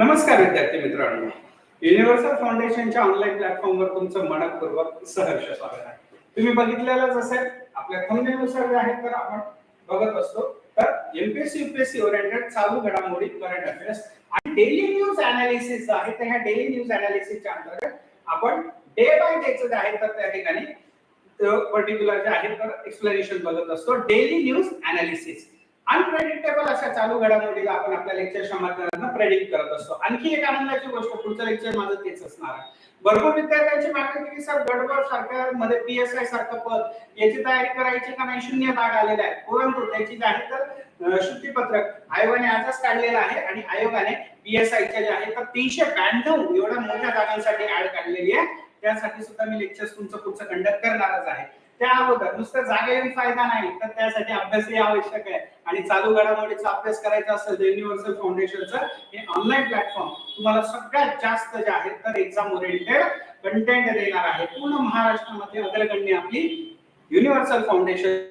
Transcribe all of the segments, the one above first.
नमस्कार विद्यार्थी मित्रांनो. युनिव्हर्सल फाउंडेशनच्या ऑनलाईन प्लॅटफॉर्मवर तुमचं मनपूर्वक सहर्ष स्वागत आहे. तुम्ही बघितलेलंच असेल आपल्या थंबनेलनुसार जे आहे तर आपण बघत असतो. तर एमपीएससी युपीएससी ओरिएंटेड चालू घडामोडी करंट अफेअर्स आणि डेली न्यूज अनालिसिस आहे. तर ह्या डेली न्यूज अनालिसिसच्या अंतर्गत आपण डे बाय डेचं जे आहे तर त्या ठिकाणी पर्टिक्युलर जे आहे तर एक्सप्लेनेशन बघत असतो. डेली न्यूज अनालिसिस अनप्रेडिक्टेबल अशा चालू घडामोडीला आपण आपल्या लेक्चरच्या माध्यमातून प्रेडिक्ट करत असतो. आणखी एक आनंदाची गोष्ट पुढचं लेक्चर माझं तेच असणार आहे. भरपूर विद्यार्थ्यांची मागणी होती की सर गडबड सारख्या मध्ये पीएसआय सारखं पद याची तयारी करायची का नाही? शून्य भाग आलेला आहे परंतु त्याची जे आहे तर शुद्धीपत्रक आयोगाने आजच काढलेलं आहे आणि आयोगाने पीएसआयच्या जे आहे तर तीनशे ब्याण्णव एवढ्या मोठ्या जागांसाठी ऍड काढलेली आहे. त्यासाठी सुद्धा मी लेक्चर तुमचं पुढचं कंडक्ट करणारच आहे. त्या अगोदर. नुसतं जागेवर फायदा नाही तर त्यासाठी अभ्यासही आवश्यक आहे. आणि चालू घडामोडीचा अभ्यास करायचा असेल तर युनिव्हर्सल फाउंडेशनचं हे ऑनलाईन प्लॅटफॉर्म तुम्हाला सगळ्यात जास्त जे आहे तर एक्झाम ओरिएंटेड कंटेंट देणार आहे. पूर्ण महाराष्ट्रामध्ये अग्रगण्य आपली युनिव्हर्सल फाउंडेशन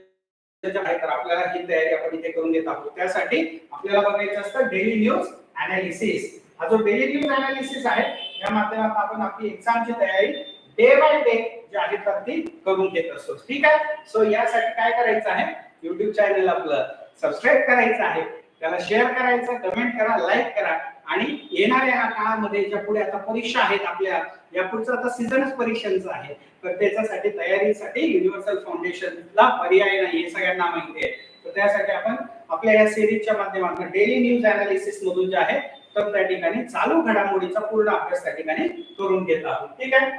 आहे तर आपल्याला ही तयारी आपण इथे करून घेत आहोत. त्यासाठी आपल्याला बघायचं असतं डेली न्यूज अनालिसिस हा जो डेली न्यूज अनालिसिस आहे या माध्यमातून आपण आपली एक्झामची तयारी डे बाय डे जे आहे करून घेत असतो. ठीक आहे? सो यासाठी काय करायचं आहे? युट्यूब चॅनल आपलं सबस्क्राईब करायचं आहे. त्याला शेअर करायचं कमेंट करा लाईक करा. आणि येणाऱ्या ह्या काळामध्ये ज्या पुढे आता परीक्षा आहेत आपल्या या पुढचं आता सीझनच परीक्षांचं आहे. तर त्याच्यासाठी तयारीसाठी युनिव्हर्सल फाउंडेशनला पर्याय नाही हे सगळ्यांना माहिती आहे. तर त्यासाठी आपण आपल्या या सिरीजच्या माध्यमातून डेली न्यूज अनालिसिस मधून जे आहे तर त्या ठिकाणी चालू घडामोडीचा पूर्ण अभ्यास त्या ठिकाणी करून घेत आहोत. ठीक आहे?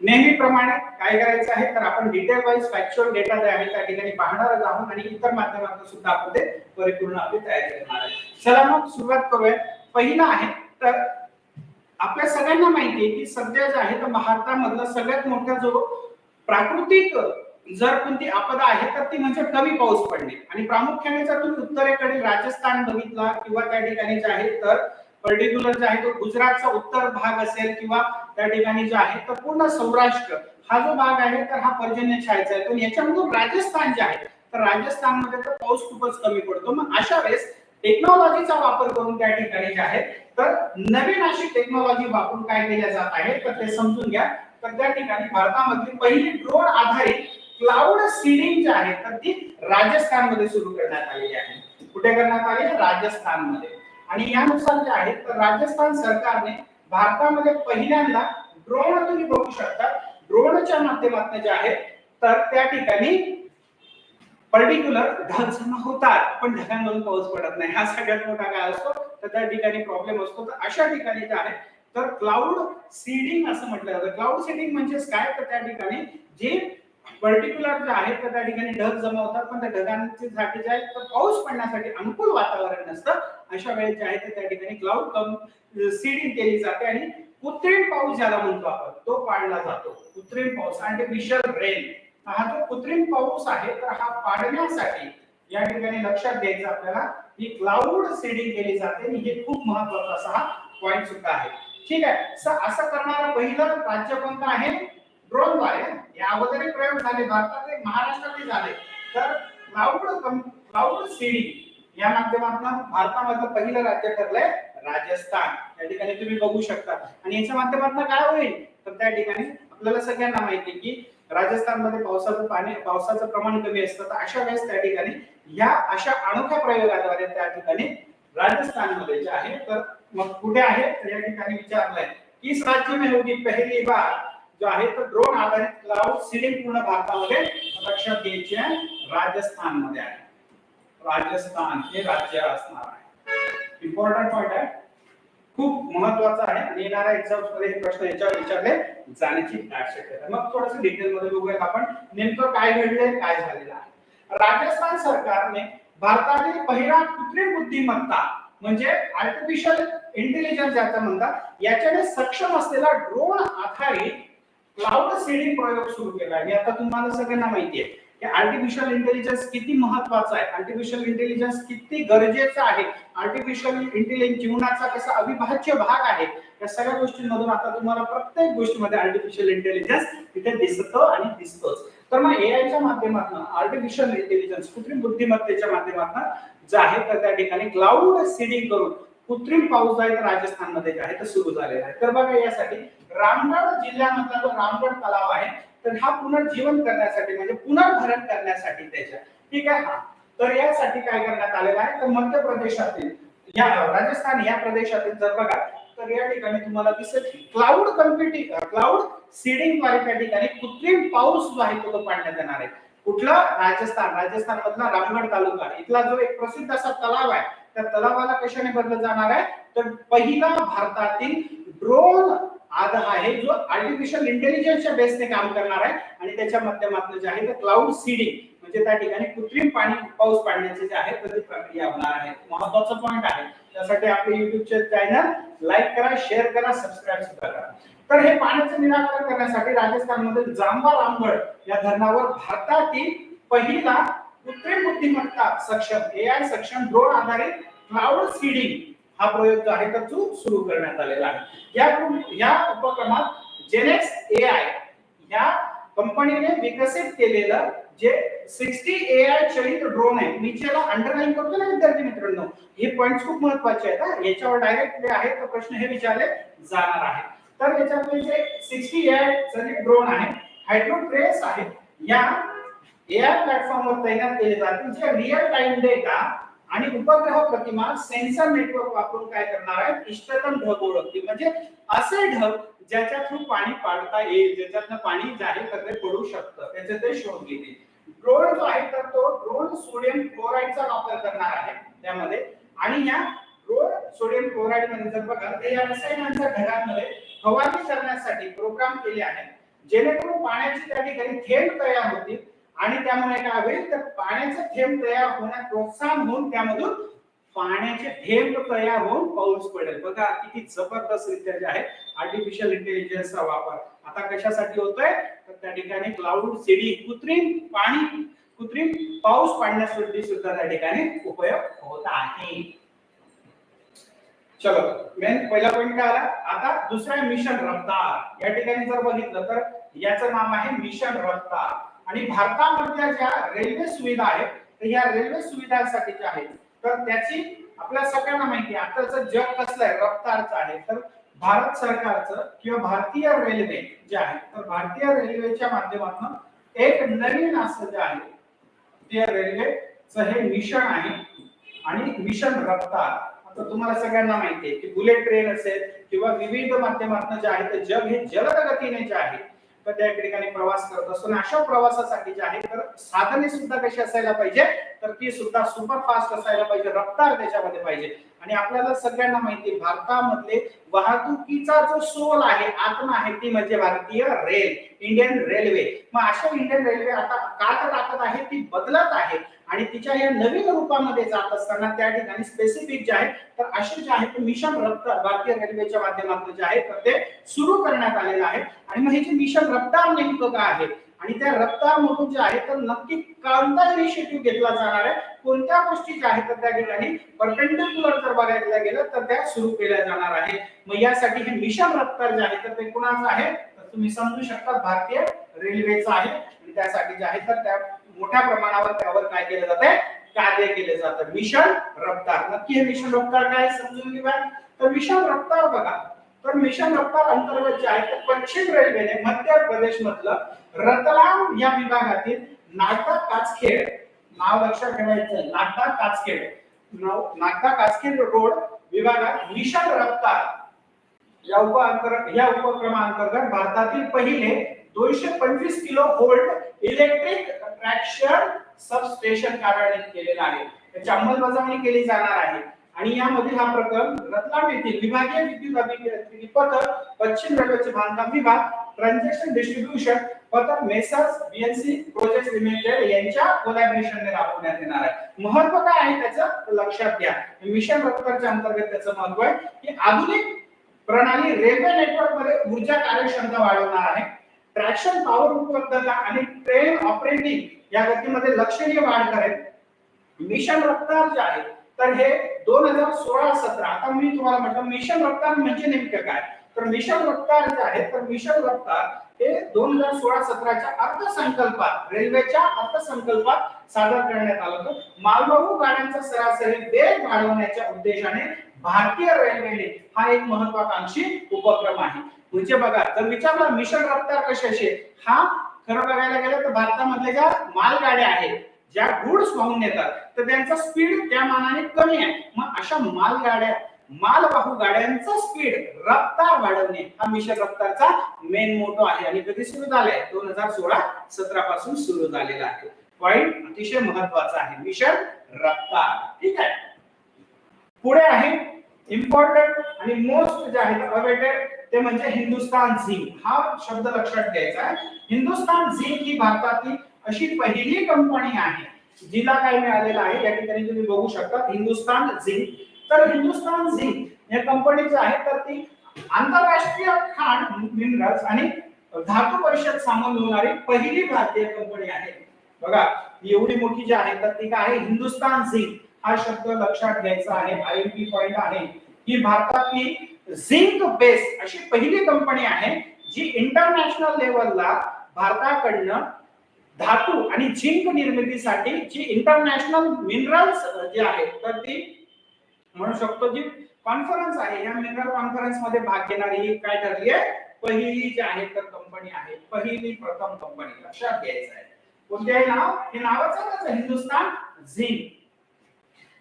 नेहमीप्रमाणे काय करायचं आहे तर आपण डिटेल वाईज फॅक्च्युअल डेटा जे आहे त्या ठिकाणी पाहणारच आहोत आणि इतर माध्यमातून सुद्धा आपण ते परिपूर्ण आपली तयारी करणार आहे चला मग सुरुवात करूया. पहिला आहे तर आपल्या सगळ्यांना माहिती आहे की सध्या जे आहे तर भारतामधला सगळ्यात मोठा जो प्राकृतिक जर कोणती आपदा आहे तर ती म्हणजे कमी पाऊस पडणे. आणि प्रामुख्याने जर तुम्ही उत्तरेकडील राजस्थान बघितला किंवा त्या ठिकाणी जे आहे तर पर्टिक्युलर जो आहे तो गुजरातचा उत्तर भाग असेल किंवा त्या ठिकाणी जो आहे तर पूर्ण सौराष्ट्र हा जो भाग आहे तर हा पर्जन्य छायचा आहे. पण याच्यामधून राजस्थान जे आहे तर राजस्थानमध्ये तर पाऊस खूपच कमी पडतो. मग अशा वेळेस टेक्नॉलॉजीचा वापर करून त्या ठिकाणी जे आहे तर नवीन अशी टेक्नॉलॉजी वापरून काय केल्या जात आहे? तर ते समजून घ्या. तर त्या ठिकाणी भारतामधली पहिली ड्रोन आधारित क्लाउड सीडिंग जी आहे तर ती राजस्थानमध्ये सुरू करण्यात आलेली आहे. कुठे करण्यात आली राजस्थानमध्ये. आणि यानुसार जे आहे तर राजस्थान सरकारने भारतामध्ये पहिल्यांदा ड्रोन तुम्ही बघू शकता. ड्रोनच्या माध्यमातून जे आहे तर त्या ठिकाणी पर्टिक्युलर ढग जमा होतात पण ढगांमधून पाऊस पडत नाही. हा सगळ्यात मोठा काय असतो? तर त्या ठिकाणी प्रॉब्लेम असतो. तर अशा ठिकाणी जे आहे तर क्लाउड सीडिंग असं म्हटलं जातं. क्लाउड सीडिंग म्हणजेच काय? तर त्या ठिकाणी जे पर्टिक्युलर जे आहेत तर त्या ठिकाणी ढग जमा होतात पण त्या ढगांची साठी जे आहे तर पाऊस पडण्यासाठी अनुकूल वातावरण नसतं. अशा वेळेस जे आहे ते त्या ठिकाणी क्लाउड कम सीडिंग केली जाते आणि कृत्रिम पाऊस ज्याला म्हणतो आपण तो पाडला जातो. कृत्रिम पाऊस आर्टिफिशियल रेन हा जो कृत्रिम पाऊस आहे तर हा पाडण्यासाठी या ठिकाणी लक्षात घ्यायचं आपल्याला ही क्लाउड सीडिंग केली जाते आणि हे खूप महत्त्वाचा असा हा पॉइंट सुद्धा आहे. ठीक आहे. असं करणारा पहिलं राज्य कोणतं आहे? ड्रोनद्वारे या अगोदर प्रयोग झाले भारतात महाराष्ट्रातही झाले. तर क्लाउड क्लाउड सीडिंग या माध्यमातून भारतामधलं पहिलं राज्य ठरलंय राजस्थान. या ठिकाणी तुम्ही बघू शकता. आणि याच्या माध्यमातून काय होईल? तर त्या ठिकाणी आपल्याला सगळ्यांना माहिती आहे की राजस्थानमध्ये पावसाचं पाणी पावसाचं प्रमाण कमी असतं. तर अशा वेळेस त्या ठिकाणी या अशा अनोख्या प्रयोगाद्वारे त्या ठिकाणी राजस्थानमध्ये जे आहे तर मग कुठे आहे? तर या ठिकाणी विचारलंय. किस राज्य में होगी पहिली बार? जो आहे तर ड्रोन आधारित क्लाउड सिलिंग पूर्ण भारतामध्ये लक्षात घ्यायची आहे राजस्थानमध्ये आहे. राजस्थान हे राज्य असणार आहे. इम्पॉर्टंट पॉइंट आहे. खूप महत्त्वाचा आहे. येणाऱ्या एक्झाममध्ये हे प्रश्न याच्यावर विचारले जाण्याची आवश्यकता आहे. मग थोडस डिटेल मध्ये बघूया आपण. नेमकं काय घडलंय काय झालेलं आहे? राजस्थान सरकारने भारतातील पहिला कृत्रिम बुद्धिमत्ता म्हणजे आर्टिफिशियल इंटेलिजन्स ज्याचं म्हणतात याच्याने सक्षम असलेला ड्रोन आधारित क्लाउड सीडिंग प्रयोग सुरू केला हे आता तुम्हाला सगळ्यांना माहिती आहे. की आर्टिफिशियल इंटेलिजन्स किती महत्त्वाचा आहे? आर्टिफिशियल इंटेलिजन्स किती गरजेचं आहे? आर्टिफिशियल इंटेलिजन्स जीवनाचा कसा अविभाज्य भाग आहे? या सगळ्या गोष्टींमधून आता तुम्हाला प्रत्येक गोष्टीमध्ये आर्टिफिशियल इंटेलिजन्स तिथे दिसतो आणि दिसतोच. तर मग एआयच्या माध्यमातून आर्टिफिशियल इंटेलिजन्स कृत्रिम बुद्धिमत्तेच्या माध्यमातून जे आहे तर त्या ठिकाणी क्लाउड सीडिंग करून कृत्रिम पाऊस जो आहे तो राजस्थानमध्ये जे आहे तो सुरू झालेला आहे. तर बघा यासाठी रामगड जिल्ह्यामधला जो रामगड तलाव आहे तर हा पुनर्जीवन करण्यासाठी म्हणजे पुनर्भरण करण्यासाठी त्याच्या ठीक आहे? हा. तर यासाठी काय करण्यात आलेलं आहे? तर मध्य प्रदेशातील या राजस्थान या प्रदेशातील जर बघा तर या ठिकाणी तुम्हाला दिसत क्लाउड कम्प्युटिंग क्लाउड सीडिंगद्वारे त्या ठिकाणी कृत्रिम पाऊस जो आहे तो तो पाडण्यात येणार आहे. कुठला? राजस्थान. राजस्थान मधला रामगड तालुका. इथला जो एक प्रसिद्ध असा तलाव आहे त्या तलावाला कशाने बदलत जाणार आहे? तर पहिला भारतातील ड्रोन आधा आहे जो आर्टिफिशियल इंटेलिजन्सच्या बेसने काम करणार आहे. आणि त्याच्या माध्यमातून जे आहे ते क्लाउड सीडिंग म्हणजे त्या ठिकाणी कृत्रिम पाणी पाऊस पाडण्याचे जे आहे तर प्रक्रिया होणार आहे. महत्त्वाचा पॉईंट आहे. त्यासाठी आपले युट्यूबचे चॅनल लाईक करा शेअर करा सबस्क्राईब सुद्धा करा. तर हे पाण्याचं निराकरण करण्यासाठी राजस्थानमध्ये जांबा रामगड या धरणावर भारतातील पहिला कृत्रिम बुद्धिमत्ता सक्षम एआय सक्षम ड्रोन आधारित क्लाउड सीडिंग हा प्रयोग जो आहे तर तो सुरू करण्यात आलेला आहे. या या उपक्रमात जेनेक्स आय या कंपनीने विकसित केलेलं जे सिक्स्टी ए आय चलित ड्रोन आहे मी ज्याला अंडरलाईन करतो ना विद्यार्थी मित्रांनो हे पॉइंट खूप महत्त्वाचे आहेत हा. याच्यावर डायरेक्ट जे आहे तो प्रश्न हे विचारले जाणार आहे. तर याच्यामध्ये जे सिक्स्टी ए आय चलित ड्रोन आहे हायड्रोप्रेस आहे या ए आय प्लॅटफॉर्मवर तैनात केले जातील. जे रिअल टाइम डेटा आणि उपग्रह प्रतिमा सेन्सर नेटवर्क वापरून काय करणार आहेत? इष्टतम ढग ओळखतील. म्हणजे असे ढग ज्याच्या थ्रू पाणी पाडता येईल ज्याच्यातनं पाणी जाहीर करते पडू शकतं. त्याचे ते शोध घेतील. ड्रोन जो आहे तर तो ड्रोन सोडियम क्लोराईडचा वापर करणार आहे त्यामध्ये. आणि या ड्रोन सोडियम क्लोराईडमध्ये जर बघा ते या रसायनांच्या ढगांमध्ये फवारणी करण्यासाठी प्रोग्राम केले आहे जेणेकरून पाण्याची त्या ठिकाणी थेंब तयार होतील. आणि त्यामुळे काय होईल? तर पाण्याचा थेंब तयार होण्यास प्रोत्साहन होऊन त्यामधून पाण्याचे थेंब तयार होऊन पाऊस पडेल. बघा किती जबरदस्त रित्या जे आहे आर्टिफिशियल इंटेलिजन्सचा वापर. आता कशासाठी होतोय? तर त्या ठिकाणी क्लाउड सिडी कृत्रिम पाणी कृत्रिम पाऊस पाडण्यासाठी सुद्धा त्या ठिकाणी उपयोग होत आहे. चलो मेन पहिला पॉइंट काय आला? आता दुसरा मिशन रफ्तार. या ठिकाणी जर बघितलं तर याचं नाम आहे मिशन रफ्तार. आणि भारतामधल्या ज्या रेल्वे सुविधा आहेत तर या रेल्वे सुविधांसाठी ज्या आहेत. तर त्याची आपल्या सगळ्यांना माहिती आहे. आताचं जग कसलं आहे रफ्तारचं आहे तर भारत सरकारचं किंवा भारतीय रेल्वे जे आहे तर भारतीय रेल्वेच्या माध्यमातून एक नवीन असं जे आहे ते रेल्वेचं हे मिशन आहे आणि मिशन रफ्तार. आता तुम्हाला सगळ्यांना माहिती आहे की बुलेट ट्रेन असेल किंवा विविध माध्यमातून जे आहे ते जग हे जलद गतीने जे आहे तर त्या ठिकाणी प्रवास करत असतो. आणि अशा प्रवासासाठी जे आहे तर साधने सुद्धा कशी असायला पाहिजे? तर ती सुद्धा सुपर फास्ट असायला पाहिजे. रफ्तार त्याच्यामध्ये पाहिजे. आणि आपल्याला सगळ्यांना माहिती आहे, भारतामधले वाहतुकीचा जो सोल आहे आत्मा आहे ती म्हणजे भारतीय रेल इंडियन रेल्वे मग अशा इंडियन रेल्वे आता का तर टाकत आहे ती बदलत आहे. आणि तिच्या या नवीन रूपामध्ये जात असताना त्या ठिकाणी स्पेसिफिक जे आहे तर असे जे आहे मिशन रफ्तार भारतीय रेल्वेच्या माध्यमातून जे आहे तर ते सुरू करण्यात आलेलं आहे. आणि मग हे जे मिशन रफ्तार नेमकं काय आहे? आणि त्या रफ्तार मधून जे आहे तर नक्की कोणता इनिशिएटिव्ह घेतला जाणार आहे? कोणत्या गोष्टी ज्या आहेत तर त्या ठिकाणी परपेंडिक्युलर जर बघायला गेलं तर त्या सुरू केल्या जाणार आहे. मग यासाठी हे मिशन रफ्तार जे आहे तर ते कुणाचं आहे? तर तुम्ही समजू शकता भारतीय रेल्वेचं आहे. आणि त्यासाठी जे आहे तर त्या मोठ्या प्रमाणावर त्यावर काय केलं जाते कार्य केले जातं. मिशन रफ्तार. नक्की हे मिशन रफ्तार काय समजून घेऊया? तर मिशन रफ्तार बघा. तर मिशन रफ्तार अंतर्गत जे आहे तर पश्चिम रेल्वेने मध्य प्रदेश मधलं रतलाम या विभागातील नागदा काचखेड नाव लक्षात ठेवायचं नागदा काचखेड. नागदा काचखेड रोड विभागात मिशन रफ्तार या उप अंतर या उपक्रमांतर्गत भारतातील पहिले दोनशे पंचवीस kilo volt electric traction substation कार्यान्वित केलेलं आहे. त्याची अंमलबजावणी केली जाणार आहे. आणि यामधील हा प्रकल्प रत्नाम येथील विभागीय विद्युत अभियांत्रिकी पथक पश्चिम रेल्वेचे बांधकाम विभाग ट्रान्झॅक्शन डिस्ट्रीब्युशन पथक मेसर्स बीएनसी प्रोजेक्ट लिमिटेड यांच्या कोलॅबरेशनने राबवण्यात येणार आहे. महत्त्व काय आहे त्याचं? लक्षात घ्या. मिशन रत्नाच्या अंतर्गत त्याचं महत्त्व आहे की आधुनिक प्रणाली रेल्वे नेटवर्कमध्ये ऊर्जा कार्यक्षमता वाढवणार आहे. ट्रॅक्शन पॉवर उपलब्धता आणि ट्रेन ऑपरेटिंग या गतीमध्ये लक्षणीय वाढ करेल. मिशन रफ्तार जे आहे तर हे दोन हजार सोळा सतरा आता मी तुम्हाला म्हटलं मिशन रफ्तार म्हणजे नेमकं काय? तर मिशन रफ्तार जे आहे तर मिशन रफ्तार हे दोन हजार सोळा सतराच्या अर्थसंकल्पात रेल्वेच्या अर्थसंकल्पात सादर करण्यात आलं होतं. मालवाहू गाड्यांचा सरासरी वेग वाढवण्याच्या उद्देशाने भारतीय रेल्वेने हा एक महत्वाकांक्षी उपक्रम आहे. म्हणजे बघा जर विचारलं मिशन रफ्तार कशाचे हा खरं बघायला गेलं तर भारतामधल्या ज्या मालगाड्या आहेत ज्या गुड्स वाहून नेतात तर त्यांचा स्पीड त्या मानाने कमी आहे. मग अशा मालगाड्या मालवाहू गाड्यांचा स्पीड रफ्तार वाढवणे. हा मिशन रफ्तारचा मेन मोटो आहे आणि कधी सुरू झालाय? दोन हजार सोळा सतरा पासून सुरू झालेला आहे. पॉइंट अतिशय महत्त्वाचा आहे. मिशन रफ्तार. ठीक आहे? पुढे आहे इम्पॉर्टंट आणि मोस्ट जे आहे अवेटेड ते म्हणजे हिंदुस्तान झिंक. हा शब्द लक्षात घ्यायचा आहे. हिंदुस्तान झिंक ही भारतातील अशी पहिली कंपनी आहे. जिला काय मिळालेला आहे? या ठिकाणी तुम्ही बघू शकता. हिंदुस्तान झिंक तर हिंदुस्तान झिंक या कंपनीचं आहे तर ती आंतरराष्ट्रीय खाण मिनरल्स आणि धातू परिषद सामील होणारी पहिली भारतीय कंपनी आहे. बघा एवढी मोठी जी आहे तर ती काय आहे? हिंदुस्तान झिंक हा शब्द लक्षात घ्यायचा आहे आयएमपी पॉइंट आहे. ही भारतातली झिंक बेस अशी पहिली कंपनी आहे जी इंटरनॅशनल लेवलला भारताकडनं धातू आणि झिंक निर्मितीसाठी जी इंटरनॅशनल मिनरल्स जे आहेत तर ती म्हणू शकतो जी कॉन्फरन्स आहे. या मिनरल कॉन्फरन्समध्ये भाग घेणारी ही काय ठरली आहे? पहिली जी आहे तर कंपनी आहे. पहिली प्रथम कंपनी लक्षात घ्यायचं आहे. कोणते आहे नाव? हे नावच आहे. हिंदुस्तान झिंक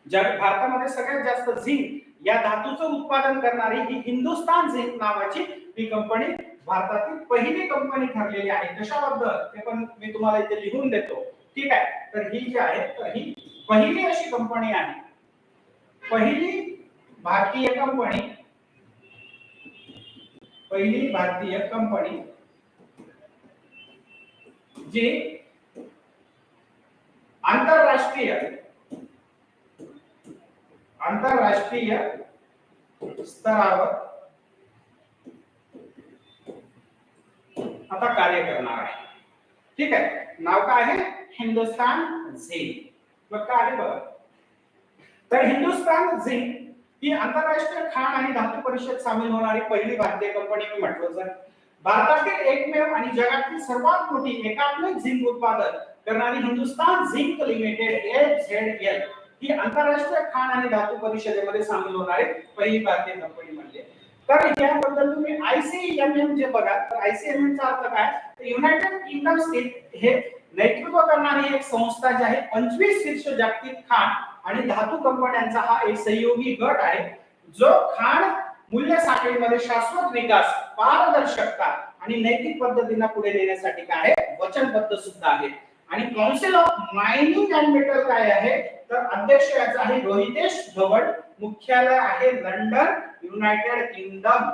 जग भारतामध्ये सगळ्यात जास्त झिंक या धातूचं उत्पादन करणारी ही हिंदुस्तान झिंक नावाची ही कंपनी भारतातील पहिली कंपनी ठरलेली आहे. कशाबद्दल? ते पण मी तुम्हाला इथे लिहून देतो. ठीक आहे? तर ही जी आहे तर ही पहिली अशी कंपनी आहे. पहिली भारतीय कंपनी पहिली भारतीय कंपनी जी आंतरराष्ट्रीय आंतरराष्ट्रीय स्तरावर आता कार्य करणार आहे. ठीक आहे? नाव काय आहे? हिंदुस्तान झिंक मग काय आहे बघा तर हिंदुस्तान झिंक ही आंतरराष्ट्रीय खाण आणि धातू परिषद सामील होणारी पहिली भारतीय कंपनी मी म्हटलं सर. भारतातील एकमेव आणि जगातील सर्वात मोठी एकात्मिक झिंक उत्पादन करणारी हिंदुस्तान झिंक लिमिटेड एल ही आंतरराष्ट्रीय खाण आणि धातू परिषदेमध्ये सामील होणारी पहिली भारतीय कंपनी म्हणली. तर याबद्दल तुम्ही आयसीएमएम जे बघा तर आयसीएमएम चा अर्थ काय? युनायटेड किंगडम स्टेट हे नेतृत्व करणारी एक संस्था जी आहे पंचवीस शीर्ष जागतिक खाण आणि धातू कंपन्यांचा हा एक सहयोगी गट आहे जो खाण मूल्य साखळीमध्ये शाश्वत विकास पारदर्शकता आणि नैतिक पद्धतींना पुढे नेण्यासाठी काय आहे? वचनबद्ध सुद्धा आहे. आणि Council of Mining and Metal काय आहे? तर अध्यक्ष याचा आहे रोहितेश धवड मुख्यालय आहे लंडन युनायटेड किंगडम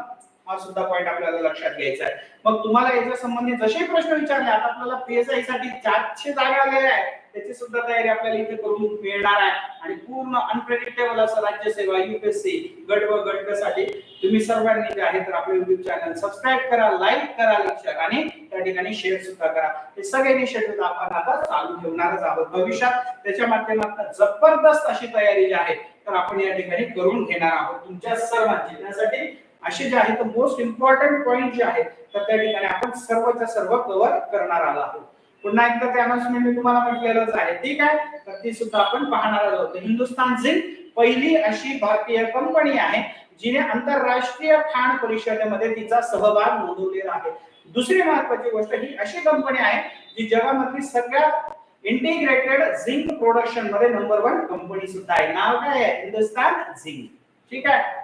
हा सुद्धा पॉइंट आपल्याला लक्षात घ्यायचा आहे. मग तुम्हाला याच्या संबंधित जसे प्रश्न विचारले आता आपल्याला पीएसआयसाठी चारशे जागा आलेल्या आहेत. त्याची सुद्धा तयारी आपल्याला इथे करून मिळणार आहे. आणि पूर्ण अनप्रेडिक्टेबल असं राज्यसेवा युपीएससी गट व गटसाठी तुम्ही सर्वांनी जे आहे तर आपले युट्यूब चॅनल सबस्क्राईब करा लाईक करा लक्षात आणि त्या ठिकाणी शेअर सुद्धा करा. हे सगळे इनिशिएटिव्ह आपण आता चालू ठेवणारच आहोत. भविष्यात त्याच्या माध्यमातून जबरदस्त अशी तयारी जी आहे तर आपण या ठिकाणी करून घेणार आहोत तुमच्या सर्वांची. त्यासाठी असे जे आहेत मोस्ट इम्पॉर्टंट पॉइंट जे आहेत तर त्या ठिकाणी आपण सर्वच्या सर्व कव्हर करणार आलो आहोत. पुन्हा एकदा ते अनाउन्समेंट मी तुम्हाला म्हटलेलंच आहे. ठीक आहे? तर ती सुद्धा आपण पाहणार आहोत. हिंदुस्तान झिंक पहिली अशी भारतीय कंपनी आहे जिने आंतरराष्ट्रीय खाण परिषदेमध्ये तिचा सहभाग नोंदवलेला आहे. दुसरी महत्वाची गोष्ट ही अशी कंपनी आहे जी जगामधली सगळ्यात इंटिग्रेटेड झिंक प्रोडक्शनमध्ये नंबर वन कंपनी सुद्धा आहे. नाव काय आहे? हिंदुस्तान झिंक ठीक आहे?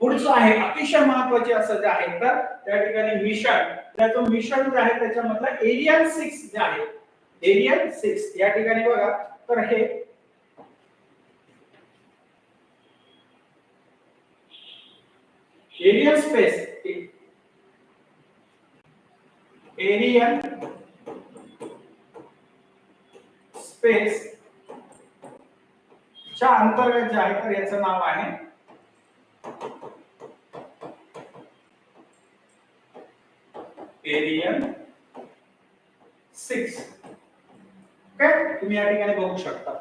पुढचं आहे अतिशय महत्त्वाचे असं जे आहे तर त्या ठिकाणी मिशन. त्याचं मिशन जे आहे त्याच्यामधलं एरियन सिक्स जे आहे एरियन सिक्स या ठिकाणी बघा तर हे एरियन स्पेस एरियन स्पेस च्या अंतर्गत जे आहे तर याचं नाव आहे एरियन सिक्स तुम्ही या ठिकाणी बघू शकता.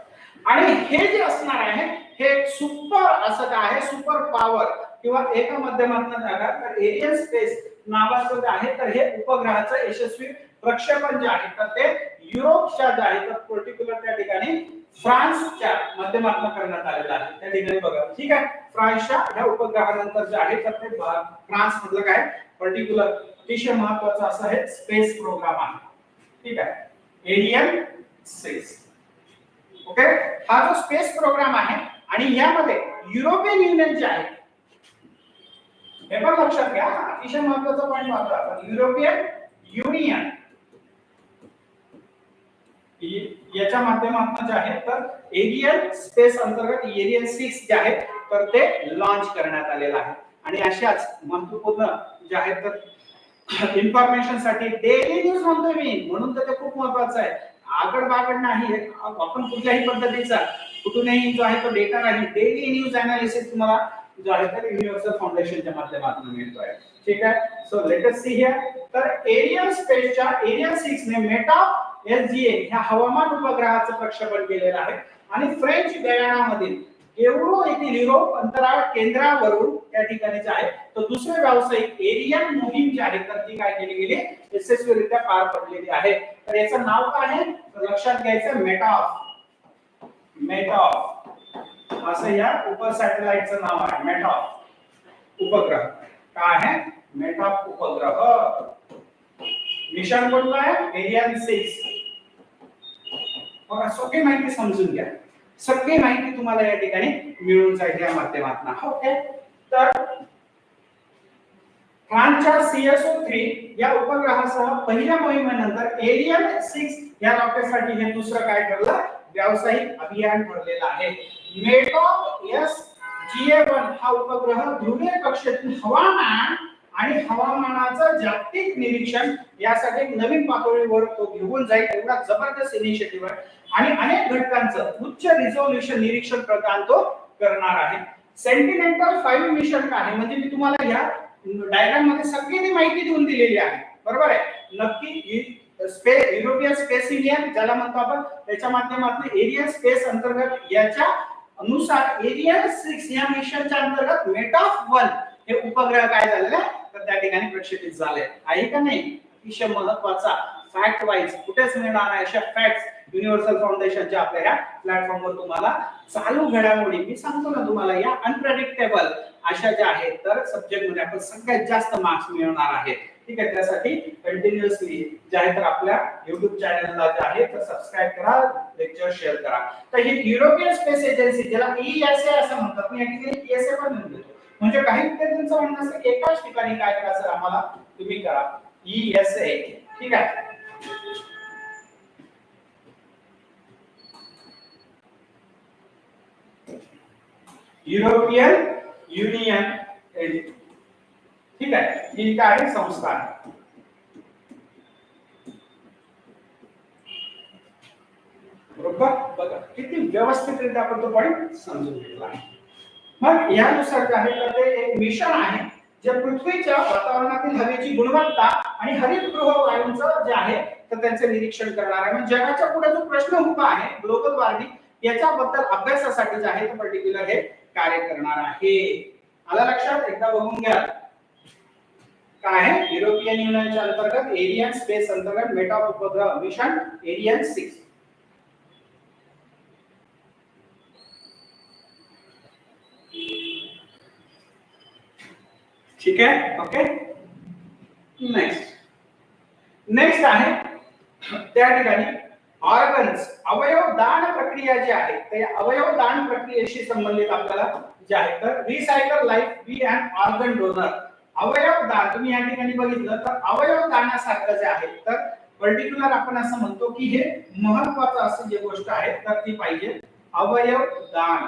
आणि हे जे असणार आहे हे सुपर असं काय आहे? सुपर पॉवर किंवा एका माध्यमातून जाणार. तर एरियन स्पेस नावाचं जे आहे तर हे उपग्रहाचं यशस्वी प्रक्षेपण जे आहे तर ते युरोपच्या ज्या आहेत तर पर्टिक्युलर त्या ठिकाणी फ्रान्सच्या माध्यमातून करण्यात आलेलं आहे. त्या ठिकाणी बघा. ठीक आहे? फ्रान्सच्या ह्या उपग्रहानंतर जे आहे तर ते फ्रान्स मधलं काय? पर्टिक्युलर अतिशय महत्वाचं असं हे स्पेस प्रोग्राम आहे. ठीक आहे? एरियन स्पेस ओके हा जो स्पेस प्रोग्राम आहे आणि यामध्ये युरोपियन युनियन जे आहे हे पण लक्षात घ्या. अतिशय महत्त्वाचा पॉईंट मात्र युरोपियन युनियन याच्या माध्यमातून जे आहे तर एरियन स्पेस अंतर्गत एरियन सिक्स जे आहे तर ते लॉन्च करण्यात आलेलं आहे. आणि अशाच महत्त्वपूर्ण जे आहे तर इन्फॉर्मेशनसाठी डेली न्यूज म्हणतोय मी म्हणून तर ते खूप महत्वाचं आहे. आगड बागड नाही आपण कुठल्याही पद्धतीचा कुठूनही जो आहे तो डेटा नाही डेली न्यूज अनालिसिस तुम्हाला जो आहे तर युनिव्हर्सल फाउंडेशनच्या माध्यमातून मिळतोय ठीक आहे? सो लेटेस्ट सी हियर तर एरियन स्पेसच्या एरियन सिक्स ने मेटा एसजीए ह्या हवामान उपग्रहाचं प्रक्षेपण केलेलं आहे. आणि फ्रेंच गयानामधील एवढो येथील युरोप अंतराळ केंद्रावरून त्या ठिकाणी जे आहे तर दुसरे व्यावसायिक एरियन मोहीम जी आहे तर ती काय केली गेली? यशस्वीरित्या पार पडलेली आहे. तर याचं नाव काय आहे? तर लक्षात घ्यायचं मेटॉफ मेटॉफ असं या उपर सॅटेलाइटचं नाव आहे मेटॉफ उपग्रह. काय आहे? मेटॉफ उपग्रह. मिशन कोणतं आहे एरियन सिक्स बघा सगळी माहिती समजून घ्या. सगळी माहिती तुम्हाला या ठिकाणी मिळून जाईल या माध्यमातून. ओके? तर फ्रान्सच्या सीएसओ थ्री या उपग्रहासह पहिल्या मोहिमेनंतर एरियन सिक्स या रॉकेटसाठी हे दुसरं काय ठरलं? व्यावसायिक अभियान ठरलेलं आहे. मेटॉप एस जीए वन हा उपग्रह ध्रुवीय कक्षेतील हवामान आणि हवामानाचं जागतिक निरीक्षण यासाठी नवीन पातळीवर तो घेऊन जाईल एवढा जबरदस्त इनिशिएटिव्ह आहे. आणि अनेक घटकांचं उच्च रिझोल्युशन निरीक्षण प्रदान तो करणार आहे. सेंटिमेंटल फाईव्ह मिशन काय आहे? म्हणजे मी तुम्हाला या डायग्राममध्ये सगळी माहिती देऊन दिलेली आहे. बरोबर आहे? नक्की स्पेस युरोपियन स्पेस युनियन ज्याला म्हणतो आपण त्याच्या माध्यमातून एरियन स्पेस अंतर्गत याच्या अनुसार एरियन सिक्स या मिशनच्या अंतर्गत मेटाफ वन हे उपग्रह काय झालेलं आहे? तर त्या ठिकाणी प्रक्षेपित झाले आहे का नाही? अतिशय महत्त्वाचा फॅक्ट वाईज कुठेच मिळणार आहे अशा फॅक्ट युनिव्हर्सल फाउंडेशनच्या आपल्या या प्लॅटफॉर्मवर तुम्हाला चालू घडामोडी मी सांगतो ना तुम्हाला या अनप्रेडिक्टेबल अशा ज्या आहेत तर सब्जेक्टमध्ये आपण सगळ्यात जास्त मार्क्स मिळवणार आहेत. ठीक आहे? त्यासाठी कंटिन्युअसली जे आहे तर आपल्या युट्यूब चॅनलला जे आहे तर सबस्क्राईब करा लेक्चर शेअर करा. तर ही युरोपियन स्पेस एजन्सी ज्याला ESA असं म्हणतात मी या ठिकाणी पण लिहून म्हणजे काही विद्यार्थ्यांचं म्हणणं असतं की एकाच ठिकाणी काय करायचं आम्हाला तुम्ही करा. ESA ठीक आहे? युरोपियन युनियन ठीक आहे? ही काय आहे संस्था. आहे बरोबर? बघा किती व्यवस्थितरित्या आपण तो पॉईंट समजून घेतला. आहे मग यानुसार जे आहे तर ते एक मिशन आहे जे पृथ्वीच्या वातावरणातील हवेची गुणवत्ता आणि हरितगृह वायूंचं जे आहे तर त्यांचं निरीक्षण करणार आहे. म्हणजे जगाच्या पुढे जो प्रश्न उभा आहे ग्लोबल वॉर्मिंग याच्याबद्दल अभ्यासासाठी जे आहे पर्टिक्युलर हे कार्य करणार आहे. आला लक्षात? एकदा बघून घ्या. काय आहे? युरोपियन युनियनच्या अंतर्गत एरियन स्पेस अंतर्गत मेटा उपग्रह मिशन एरियन सिक्स ठीक आहे? ओके नेक्स्ट नेक्स्ट आहे त्या ठिकाणी ऑर्गन्स अवयव दान प्रक्रिया जी आहे ते अवयव दान प्रक्रियेशी संबंधित आपल्याला जे आहे तर recycle life B and organ donor अवयव दान तुम्ही या ठिकाणी बघितलं तर अवयव दानासारखं जे आहे तर पर्टिक्युलर आपण असं म्हणतो की हे महत्वाचं असं जे गोष्ट आहे तर ती पाहिजे अवयव दान.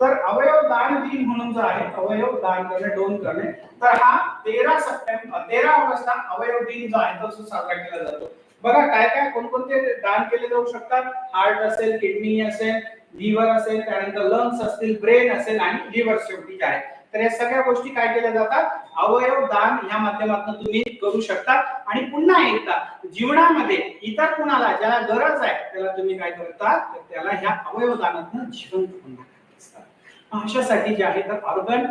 तर अवयव दान दिन म्हणून जो आहे अवयव दान करणे डोन करणे तर हा तेरा सप्टेंबर तेरा ऑगस्टला अवयव दिन जो आहे तो साजरा केला जातो. बघा काय काय कोणकोणते दान केले जाऊ शकतात? हार्ट असेल किडनी असेल लिव्हर असेल त्यानंतर लंग्स असतील ब्रेन असेल आणि लिव्हर शेवटी आहे. तर या सगळ्या गोष्टी काय केल्या जातात? अवयव दान या माध्यमातून तुम्ही करू शकता. आणि पुन्हा एकदा जीवनामध्ये इतर कुणाला ज्याला गरज आहे त्याला तुम्ही काय करता? तर त्याला ह्या अवयव दानातून जिवंत पुन्हा अशासाठी जे आहे तर ऑर्गन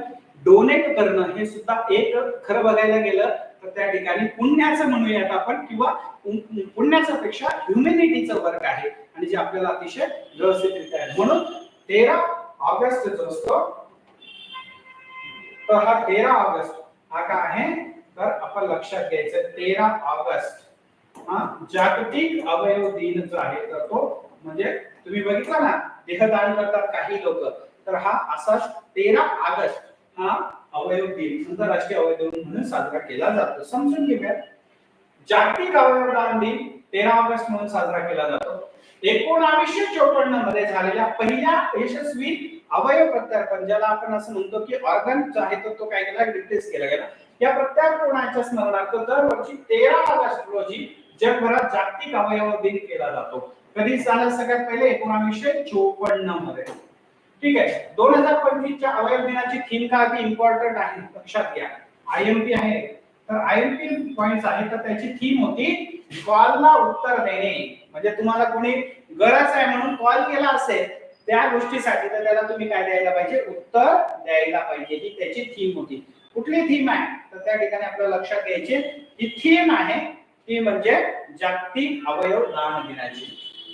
डोनेट करणं हे सुद्धा एक खरं बघायला गेलं तर त्या ठिकाणी पुण्याचं म्हणूयात आपण किंवा पु- पुण्याच्या पेक्षा ह्युमॅनिटीचं वर्क आहे आणि जे आपल्याला अतिशय व्यवस्थितरित्या आहे. म्हणून तेरा ऑगस्ट जो असतो तर हा तेरा ऑगस्ट हा काय आहे? तर आपण लक्षात घ्यायचं तेरा ऑगस्ट हा जागतिक अवयव दिन जो आहे तर तो म्हणजे तुम्ही बघितला ना देहदान करतात काही लोक. तर हा असा तेरा ऑगस्ट हा अवयव दिन आंतरराष्ट्रीय अवयव दिन म्हणून साजरा केला जातो. समजून घेऊया. जागतिक अवयवदान दिन तेरा ऑगस्ट म्हणून साजरा केला जातो. एकोणावीसशे चौपन्नमध्ये झालेल्या पहिल्या यशस्वी अवयव प्रत्यार्पण ज्याला आपण असं म्हणतो की ऑर्गन जो आहे तो तो काय केला? रिप्लेस केला गेला. या प्रत्यार्पणाच्या स्मरणार्थ दरवर्षी तेरा ऑगस्ट रोजी जगभरात जागतिक अवयव दिन केला जातो. कधी झालं? सगळ्यात पहिले एकोणावीसशे चोपन्नमध्ये. ठीक आहे. दोन हजार पंचवीसच्या अवयव दिनाची थीम का ती इम्पॉर्टंट आहे? लक्षात घ्या. आयएमपी आहे. तर आयएमपी पॉइंट आहे तर त्याची थीम होती कॉलला उत्तर देणे. म्हणजे तुम्हाला कोणी गरज आहे म्हणून कॉल केला असेल त्या गोष्टीसाठी तर त्याला तुम्ही काय द्यायला पाहिजे? उत्तर द्यायला पाहिजे. ही त्याची थीम होती. कुठली थीम आहे? तर त्या ठिकाणी आपल्याला लक्षात घ्यायची ही थीम आहे ती म्हणजे जागतिक अवयव दान दिनाची.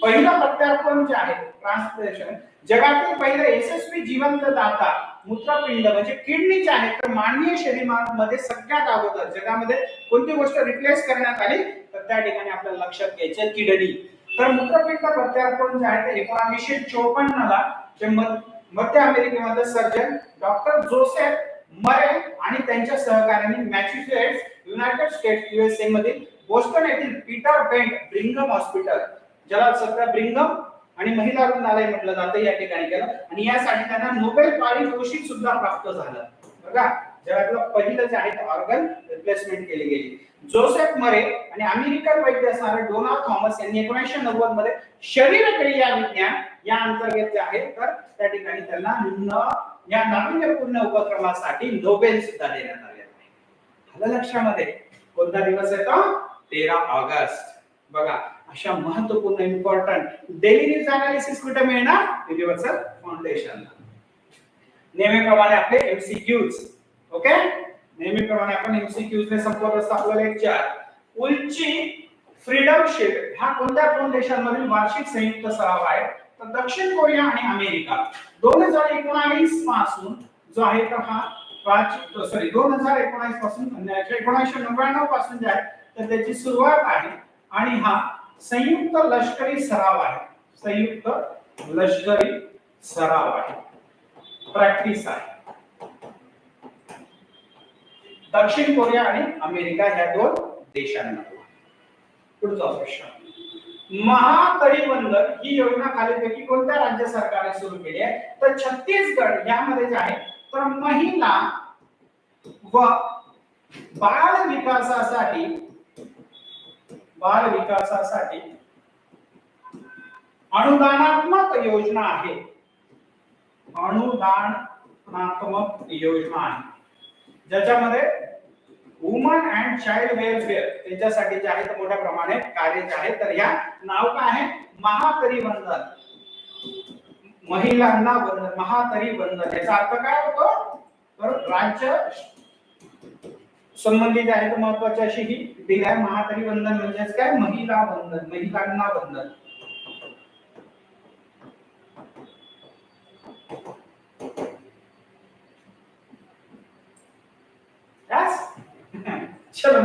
पहिलं प्रत्यार्पण जे आहे ट्रान्सलेशन जगातील पहिले यशस्वी जिवंत दाता मूत्रपिंड म्हणजे किडनीचे आहे तर मानवीय शरीरामध्ये सगळ्यात अगोदर जगामध्ये कोणती गोष्ट रिप्लेस करण्यात आली? तर त्या ठिकाणी आपल्याला लक्षात घ्यायचे किडनी. तर मूत्रपिंड प्रत्यार्पण जे आहे ते एकोणीसशे चोपन्न ला जे मध्य अमेरिकेमध्ये सर्जन डॉक्टर जोसेफ मरे आणि त्यांच्या सहकार्याने मॅच्युसेट्स युनायटेड स्टेट्स युएसए मधील बोस्टन येथील पीटर बेंट ब्रिंगम हॉस्पिटल ज्याला सध्या ब्रिंगम आणि महिला रुग्णालय म्हटलं जातं या ठिकाणी केलं. आणि यासाठी त्यांना नोबेल पारितोषिक सुद्धा प्राप्त झालं. बघा जगातलं पहिलं जे आहे ऑर्गन रिप्लेसमेंट केली गेली. जोसेफ मरे आणि अमेरिकन वैद्य असणारे डोनाल्ड थॉमस यांनी एकोणीसशे नव्वदमध्ये शरीरक्रिया विज्ञान या अंतर्गत जे आहे तर त्या ठिकाणी त्यांना न या नाविन्यपूर्ण उपक्रमासाठी नोबेल सुद्धा देण्यात आले आहे. आलं लक्षामध्ये? कोणता दिवस येतो तेरा ऑगस्ट. बघा अशा महत्त्वपूर्ण इम्पॉर्टंट डेली न्यूज अनालिसिस कुठे मिळणार? युनिव्हर्सल फाउंडेशन नेहमीप्रमाणे आपले एमसीक्यूज ओके नेहमीप्रमाणे आपण एमसीक्यूज ने संपवत असतो आपलं लेक्चर उलची फ्रीडम शिप हा कोणत्या दोन देशांमधील वार्षिक संयुक्त सराव आहे? तर दक्षिण कोरिया आणि अमेरिका. दोन हजार एकोणावीसपासून जो आहे तर हा सॉरी दोन हजार एकोणावीसपासून एकोणीसशे नव्याण्णवपासून जे आहे तर त्याची सुरुवात आहे. आणि हा संयुक्त लष्करी सराव आहे. संयुक्त लष्करी सराव आहे. प्रॅक्टिस आहे. दक्षिण कोरिया आणि अमेरिका ह्या दोन देशांमध्ये पुढचा प्रश्न महातरीबंदर ही योजना खालीलपैकी कोणत्या राज्य सरकारने सुरू केली आहे? तर छत्तीसगड यामध्ये जे आहे तर महिला व बाल विकासासाठी बाल विकासासाठी अनुदानात्मक योजना आहे. अनुदानात्मक योजना आहे. ज्याच्यामध्ये वुमन अँड चाइल्ड वेलफेअर त्यांच्यासाठी जे आहे तर मोठ्या प्रमाणे कार्य जे आहे तर या नाव काय आहे? महातरी बंधन. महिलांना बंधन महातरी बंधन. याचा अर्थ काय होतो? तर राज्य संबंधित आहे तर महत्वाची अशी ही दिली आहे महातरी बंधन म्हणजेच काय? महिला बंधन महिलांना बंधन. Yes? चलो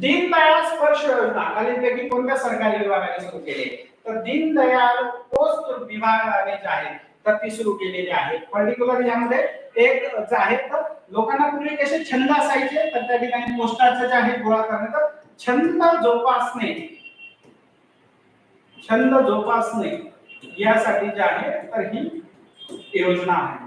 दीनदयाळ स्पर्श योजना. खालीलपैकी कोणत्या सरकारी विभागाने सुरू केले? तर दीनदयाळ पोस्ट विभागाने जे आहे तर ती सुरू केलेली आहे. पर्टिक्युलर यामध्ये एक जे आहे तर लोकांना पूर्वी कसे छंद असायचे तर त्या ठिकाणी पोस्टाचं जे आहे गोळा करण्याचा तर छंद जोपासणे. छंद जोपासणे यासाठी जे आहे तर ही योजना आहे.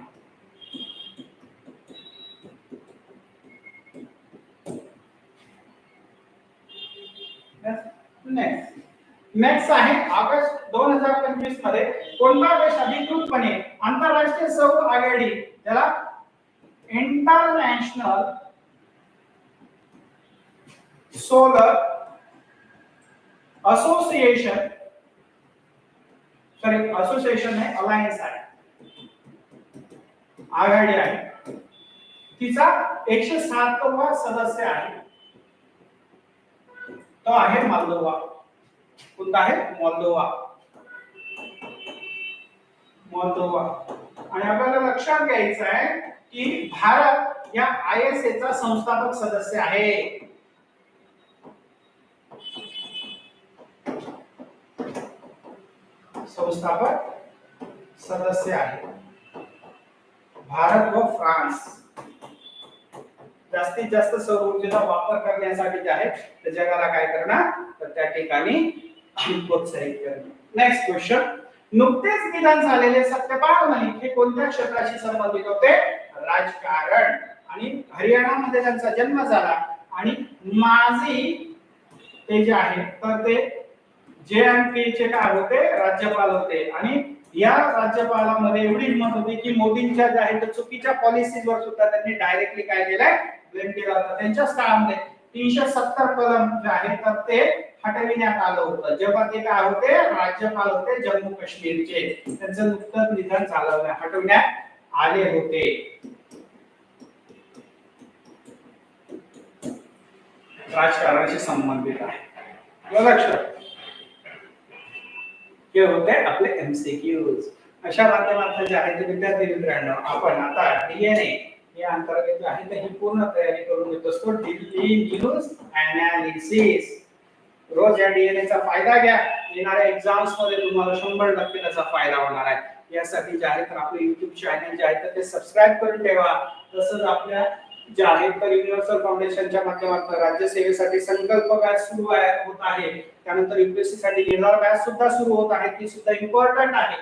नेक्स्ट आहे ऑगस्ट दोन हजार पंचवीसमध्ये कोणता देश अधिकृतपणे आंतरराष्ट्रीय सौर आघाडी त्याला international solar association sorry association आहे अलायन्स आहे आघाडी आहे। तिचा एकशे सातवा सदस्य आहे। तो आहे मॉल्दोवा। कोणता आहे? मॉल्दोवा। मॉल्दोवा. आणि आपल्याला लक्षात घ्यायचं आहे की भारत या आय एस एचा संस्थापक सदस्य आहे. संस्थापक सदस्य आहे. भारत व फ्रान्स. जास्तीत जास्त सौर ऊर्जेचा वापर करण्यासाठी जे आहे तर जगाला काय करणार? तर त्या ठिकाणी प्रोत्साहित करणे नेक्स्ट क्वेश्चन नुकतेच निधन झालेले सत्यपाल नाईक हे कोणत्या क्षेत्राशी संबंधित होते? राजकारण आणि हरियाणामध्ये त्यांचा जन्म झाला आणि माझी ते जे आहे तर ते जे एम के चे काय होते राज्यपाल होते. आणि या राज्यपालामध्ये एवढी हिंमत होती की मोदींच्या ज्या आहेत चुकीच्या पॉलिसीवर सुद्धा त्यांनी डायरेक्टली काय केलंय ब्लेम केला होता. त्यांच्याच काळामध्ये तीनशे सत्तर कलम जे आहे तर ते हटविण्यात आलं होतं. जेव्हा ते काय होते राज्यपाल होते जम्मू काश्मीरचे त्यांचं नुकतंच निधन झालं हटवण्यात आले होते. राजकारणाशी संबंधित आहे. लक्षात. हे होते आपले एमसीक्यूज अशा माध्यमातून जे आहे ते विद्यार्थी मित्रांनो आपण आता डीएनए या अंतर्गत जे आहे ते ही पूर्ण तयारी करून घेत असतो. न्यूज अनालिसिस रोज या डीएनए चा फायदा घ्या. येणाऱ्या एक्झाम्समध्ये तुम्हाला शंभर टक्के त्याचा फायदा होणार आहे. यासाठी जे आहे तर आपले युट्यूब चॅनल जे आहे तर ते सबस्क्राईब करून ठेवा. तसंच आपल्या जे आहेत तर युनिव्हर्सल फाउंडेशनच्या माध्यमातून राज्य सेवेसाठी संकल्प बॅच सुरू होत आहे. त्यानंतर युपीएससी साठी येणार बॅच सुद्धा सुरू होत आहे. ती सुद्धा इम्पॉर्टंट आहे.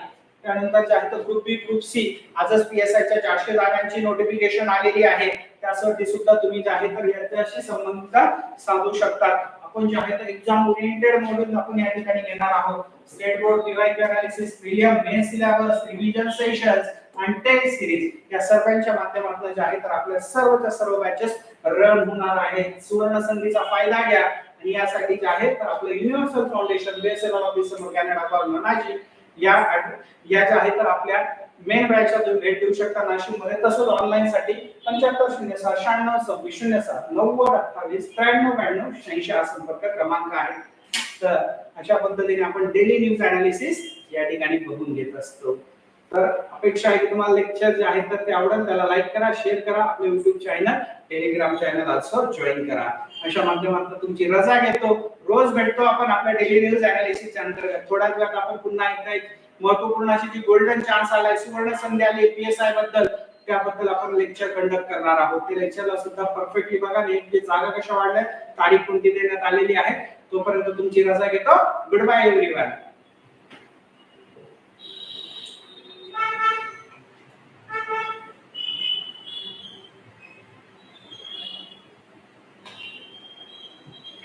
त्यानंतर जे आहे तर ग्रुप बी ग्रुप सी आजच पीएसआय च्या चारशे जागांची नोटिफिकेशन आलेली आहे. त्यासाठी सुद्धा तुम्ही जे आहे तर याच्याशी संबंध साधू शकता. आपण जे आहे तर एक्झाम ओरिएंटेड मॉड्यूल आपण या ठिकाणी घेणार आहोत. State board PYQ analysis prelim main syllabus revision sessions आणि टेन सिरीज या सर्वांच्या माध्यमातून जे आहे तर आपल्या सर्वच्या सर्व बॅचेस रन होणार आहेत. सुवर्ण संधीचा फायदा घ्या. आणि यासाठी जे आहे तर आपलं universal foundation basal officer Canada for Manaji या या ज्या आहे तर आपल्या मेन ब्रँचला तुम्ही भेट देऊ शकता. नाशिकमध्ये तसंच ऑनलाईन साठी पंच्याहत्तर शून्य सहा शहाण्णव सव्वीस शून्य सात नव्वद अठ्ठावीस त्र्याण्णव ब्याण्णव शहाऐंशी हा संपर्क क्रमांक आहे. तर अशा पद्धतीने आपण डेली न्यूज अनालिसिस या ठिकाणी बघून घेत असतो. तर अपेक्षा आहे की तुम्हाला लेक्चर जे आहेत तर ते आवडेल. त्याला लाईक करा शेअर करा आपले युट्यूब चॅनल टेलिग्राम चॅनल असं जॉईन करा. अशा माध्यमातून तुमची रजा घेतो. रोज भेटतो आपण आपल्या डेली न्यूज अनालिसिस अंतर्गत. थोड्याच वेळात आपण पुन्हा एकदा एक महत्त्वपूर्ण अशी जी गोल्डन चान्स आलाय सुवर्ण संधी आली पीएसआयबद्दल त्याबद्दल आपण लेक्चर कंडक्ट करणार आहोत. ते लेक्चरला सुद्धा परफेक्टली बघा नेमकी जागा कशा वाढल्या तारीख कोणती देण्यात आलेली आहे तोपर्यंत तुमची रजा घेतो. Good bye every